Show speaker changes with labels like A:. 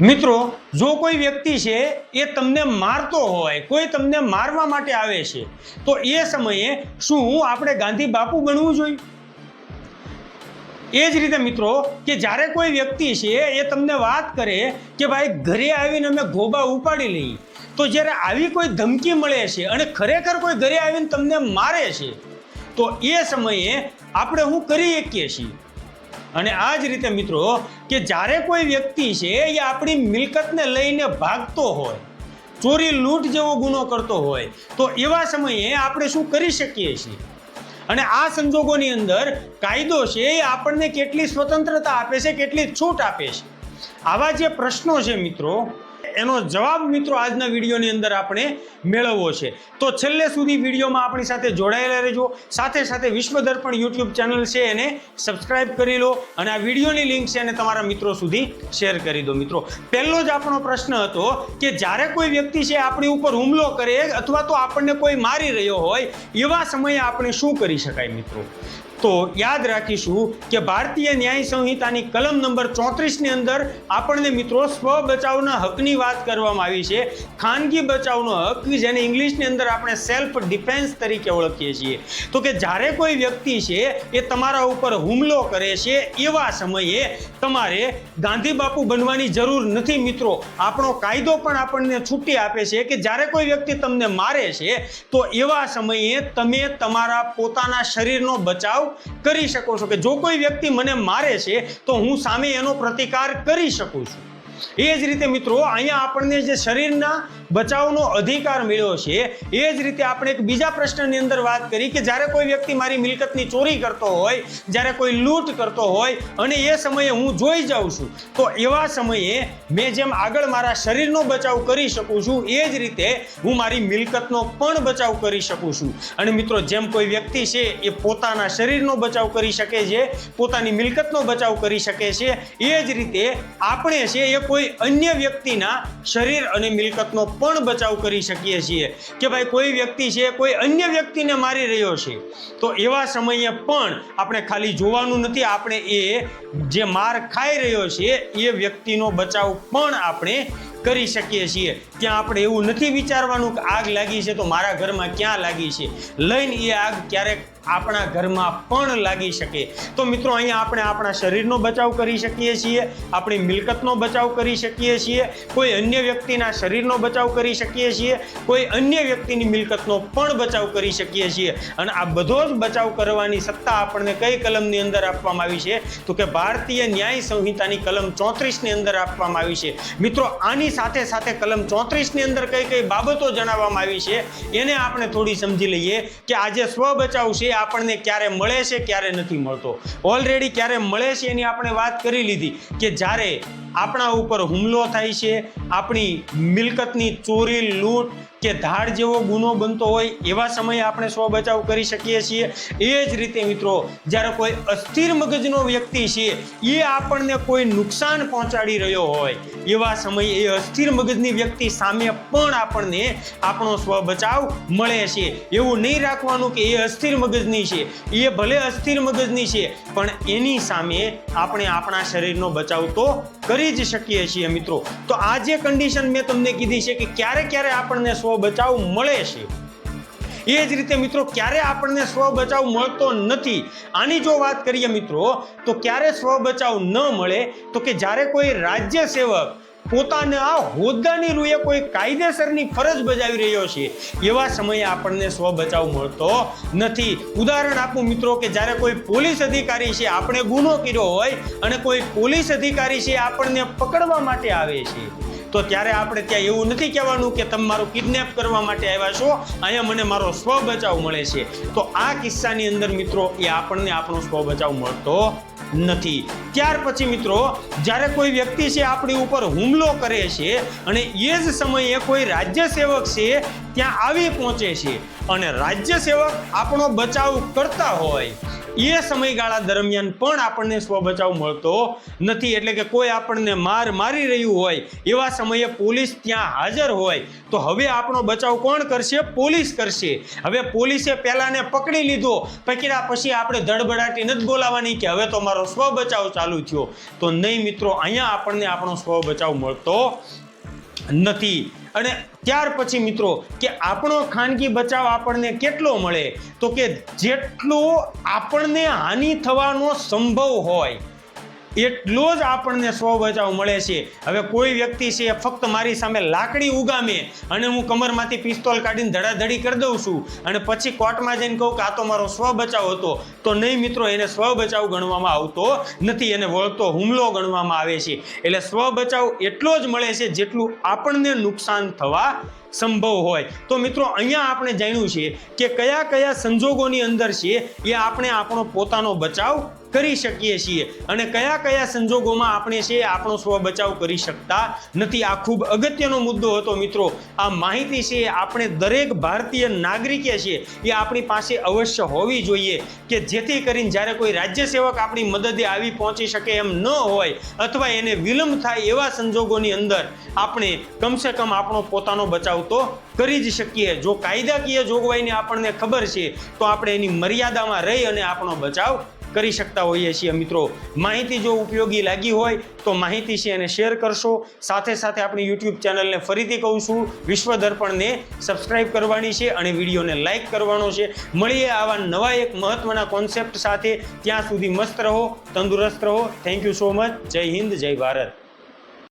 A: મિત્રો, જો કોઈ વ્યક્તિ છે, એ તમને મારતો હોય, કોઈ તમને મારવા માટે આવે છે, તો એ સમયે શું આપણે ગાંધી બાપુ ગણવું જોઈએ? એ જ રીતે મિત્રો, કે જ્યારે કોઈ વ્યક્તિ છે, એ તમને વાત કરે કે ભાઈ, ઘરે આવીને અમે ગોબા ઉપાડી લઈએ, તો જ્યારે આવી કોઈ ધમકી મળે છે અને ખરેખર કોઈ ઘરે આવીને તમને મારે છે, તો એ સમયે આપણે શું કરી શકીએ છીએ? અને આ જ રીતે મિત્રો, કે જ્યારે કોઈ વ્યક્તિ છે એ આપણી મિલકતને લઈને ભાગતો હોય, ચોરી લૂંટ જેવો ગુનો કરતો હોય, તો એવા સમયે આપણે શું કરી શકીએ છીએ? અને આ સંજોગોની અંદર કાયદો છે એ આપણને કેટલી સ્વતંત્રતા આપે છે, કેટલી છૂટ આપે છે. આવા જે પ્રશ્નો છે મિત્રો એનો જવાબ મિત્રો આજના વિડીયોની અંદર આપણે મેળવવો છે. તો છેલ્લે સુધી વિડીયોમાં આપણી સાથે જોડાયેલા રહેજો. સાથે સાથે વિશ્વ દર્પણ યુટ્યુબ ચેનલ છે એને સબસ્ક્રાઇબ કરી લો અને આ વિડીયોની લિંક છે એને તમારા મિત્રો સુધી શેર કરી દો. મિત્રો, પહેલો જ આપણો પ્રશ્ન હતો કે જ્યારે કોઈ વ્યક્તિ છે આપણી ઉપર હુમલો કરે અથવા તો આપણને કોઈ મારી રહ્યો હોય, એવા સમયે આપણે શું કરી શકાય મિત્રો? તો યાદ રાખીશું કે ભારતીય ન્યાય સંહિતાની કલમ નંબર ચોત્રીસની અંદર આપણને મિત્રો સ્વ બચાવના હકની વાત કરવામાં આવી છે. ખાનગી બચાવનો હક જેને ઇંગ્લિશની અંદર આપણે સેલ્ફ ડિફેન્સ તરીકે ઓળખીએ છીએ. તો કે જ્યારે કોઈ વ્યક્તિ છે એ તમારા ઉપર હુમલો કરે છે એવા સમયે તમારે ગાંધી બાપુ બનવાની જરૂર નથી મિત્રો. આપણો કાયદો પણ આપણને છૂટી આપે છે કે જ્યારે કોઈ વ્યક્તિ તમને મારે છે તો એવા સમયે તમે તમારા પોતાના શરીરનો બચાવ કરી શકો છો કે જો કોઈ વ્યક્તિ મને મારે છે, તો હું સામે એનો પ્રતિકાર કરી શકું છું. એ જ રીતે મિત્રો, અહીંયા આપણને જે શરીરના બચાવનો અધિકાર મળ્યો છે, એ જ રીતે આપણે એક બીજા પ્રશ્નની અંદર વાત કરી કે જ્યારે કોઈ વ્યક્તિ મારી મિલકતની ચોરી કરતો હોય, જ્યારે કોઈ લૂંટ કરતો હોય, અને એ સમયે હું જોઈ જાઉં છું, તો એવા સમયે મેં જેમ આગળ મારા શરીરનો બચાવ કરી શકું છું, એ જ રીતે હું મારી મિલકતનો પણ બચાવ કરી શકું છું. અને મિત્રો, જેમ કોઈ વ્યક્તિ છે, એ પોતાના શરીરનો બચાવ કરી શકે છે, પોતાની મિલકતનો બચાવ કરી શકે છે, એ જ રીતે આપણે છે એ કોઈ અન્ય વ્યક્તિના શરીર અને મિલકતનો પણ બચાવ કરી શકીએ છીએ. કે ભાઈ કોઈ વ્યક્તિ છે, કોઈ અન્ય વ્યક્તિને મારી રહ્યો છે, તો એવા સમયે પણ આપણે ખાલી જોવાનું નથી, આપણે એ જે માર ખાઈ રહ્યો છે, એ વ્યક્તિનો બચાવ પણ આપણે કરી શકીએ છીએ. ત્યાં આપણે એવું નથી વિચારવાનું કે આગ લાગી છે તો મારા ઘરમાં ક્યાં લાગી છે. લઈને એ આગ ક્યારેક આપણા ઘરમાં પણ લાગી શકે. તો મિત્રો, અહીંયા આપણે આપણા શરીરનો બચાવ કરી શકીએ છીએ, આપણી મિલકતનો બચાવ કરી શકીએ છીએ, કોઈ અન્ય વ્યક્તિના શરીરનો બચાવ કરી શકીએ છીએ, કોઈ અન્ય વ્યક્તિની મિલકતનો પણ બચાવ કરી શકીએ છીએ. અને આ બધો જ બચાવ કરવાની સત્તા આપણને કઈ કલમની અંદર આપવામાં આવી છે? તો કે ભારતીય ન્યાય સંહિતાની કલમ ચોત્રીસની અંદર આપવામાં આવી છે. મિત્રો, આની સાથે સાથે કલમ ચોત્રીસની અંદર કઈ કઈ બાબતો જણાવવામાં આવી છે? એને આપણે થોડી સમજી લઈએ કે આજે સ્વ બચાવ છે આપણને ક્યારે મળે છે, ક્યારે નથી મળતો. ઓલરેડી ક્યારે મળે છે એની આપણે વાત કરી લીધી કે જ્યારે આપણા ઉપર હુમલો થાય છે, આપણી મિલકતની ચોરી, લૂંટ કે ધાડ જેવો ગુનો બનતો હોય એવા સમયે આપણે સ્વ બચાવ કરી શકીએ છીએ. એ જ રીતે મિત્રો, જ્યારે કોઈ અસ્થિર મગજનો વ્યક્તિ છે, એ આપણને કોઈ નુકસાન પહોંચાડી રહ્યો હોય, એવા સમયે એ અસ્થિર મગજની વ્યક્તિ સામે પણ આપણને આપણો સ્વ બચાવ મળે છે. એવું નહીં રાખવાનું કે એ અસ્થિર મગજની છે, એ ભલે અસ્થિર મગજની છે, પણ એની સામે આપણે આપણા શરીરનો બચાવ તો કરી જ શકીએ છીએ મિત્રો. તો આ જે કન્ડિશન મેં તમને કીધી છે કે ક્યારે ક્યારે આપણને સ્વ બચાવ મળે છે. એ જ રીતે મિત્રો, ક્યારે આપણને સ્વ બચાવ મળતો નથી. આની જો વાત કરીએ મિત્રો, તો ક્યારે સ્વ બચાવ ન મળે, તો કે જ્યારે કોઈ રાજ્ય સેવક પોતાના હોદ્દાની રૂએ કોઈ કાયદેસરની ફરજ બજાવી રહ્યો છે. એવા સમયે આપણને સ્વ બચાવ મળતો નથી. ઉદાહરણ આપું મિત્રો કે જ્યારે કોઈ પોલીસ અધિકારી છે, આપણે ગુનો કર્યો હોય અને કોઈ પોલીસ અધિકારી છે, આપણને પકડવા માટે આવે છે. તો ત્યારે આપણે ત્યાં એવું નથી કહેવાનું કે તમે મારું કિડનેપ કરવા માટે આવ્યા છો, અહીંયા મને મારો સ્વ બચાવ મળે છે. તો આ કિસ્સાની અંદર મિત્રો એ આપણને આપણો સ્વ બચાવ મળતો નથી. ત્યાર પછી મિત્રો, જ્યારે કોઈ વ્યક્તિ છે આપણી ઉપર હુમલો કરે છે અને એ જ સમયે કોઈ રાજ્ય સેવક છે ત્યાં આવી પહોંચે છે અને રાજ્ય સેવક આપણો બચાવ કરતા હોય. એ સમયગાળા દરમિયાન પણ આપણને સ્વ બચાવ મળતો નથી. એટલે કે કોઈ આપણને માર મારી રહ્યું હોય, એવા સમયે પોલીસ ત્યાં હાજર હોય, તો હવે આપણો બચાવ કોણ કરશે? પોલીસ કરશે. હવે પોલીસે પહેલાંને પકડી લીધો, પકડ્યા પછી આપણે ધડબડાટી નથી બોલાવવાની કે હવે તો મારો સ્વ બચાવ ચાલુ થયો. તો નહીં મિત્રો, અહીંયા આપણને આપણો સ્વ બચાવ મળતો નથી. અને ત્યાર પછી મિત્રો કે આપણો ખાનગી બચાવ આપણને કેટલો મળે? તો કે જેટલો આપણને હાનિ થવાનો સંભવ હોય એટલો જ આપણને સ્વ બચાવ મળે છે. હવે કોઈ વ્યક્તિ છે, ફક્ત મારી સામે લાકડી ઉગામે અને હું કમરમાંથી પિસ્તોલ કાઢીને ધડાધડી કરી દઉં છું અને પછી કોર્ટમાં જઈને કહું કે આ તો મારો સ્વ બચાવ હતો, તો નહીં મિત્રો, એને સ્વ બચાવ ગણવામાં આવતો નથી, એને વળતો હુમલો ગણવામાં આવે છે. એટલે સ્વ બચાવ એટલો જ મળે છે જેટલું આપણને નુકસાન થવા સંભવ હોય. તો મિત્રો, અહીંયા આપણે જાણ્યું છે કે કયા કયા સંજોગોની અંદર છે એ આપણે આપણો પોતાનો બચાવ કરી શકીએ છીએ. અને કયા કયા સંજોગોમાં આપણે છે આપણો સ્વ બચાવ કરી શકતા નથી? આ ખૂબ અગત્યનો મુદ્દો હતો મિત્રો. આ માહિતી છે આપણે દરેક ભારતીય નાગરિકે છે એ આપણી પાસે અવશ્ય હોવી જોઈએ કે જેથી કરીને જ્યારે કોઈ રાજ્ય સેવક આપણી મદદે આવી પહોંચી શકે એમ ન હોય અથવા એને વિલંબ થાય એવા સંજોગોની અંદર આપણે કમસે કમ આપણો પોતાનો બચાવ તો કરી જ શકીએ. જો કાયદાકીય જોગવાઈની આપણને ખબર છે, તો આપણે એની મર્યાદામાં રહી અને આપણો બચાવ કરી શકતા હોઈએ છીએ મિત્રો. માહિતી જો ઉપયોગી લાગી હોય તો માહિતી છે એને શેર કરશો. સાથે સાથે આપણી યુટ્યુબ ચેનલને ફરીથી કહું છું, વિશ્વ દર્પણને સબસ્ક્રાઇબ કરવાની છે અને વિડીયોને લાઇક કરવાનો છે. મળીએ આવા નવા એક મહત્વના કોન્સેપ્ટ સાથે. ત્યાં સુધી મસ્ત રહો, તંદુરસ્ત રહો. થેન્ક યુ સો મચ જય હિન્દ, જય ભારત.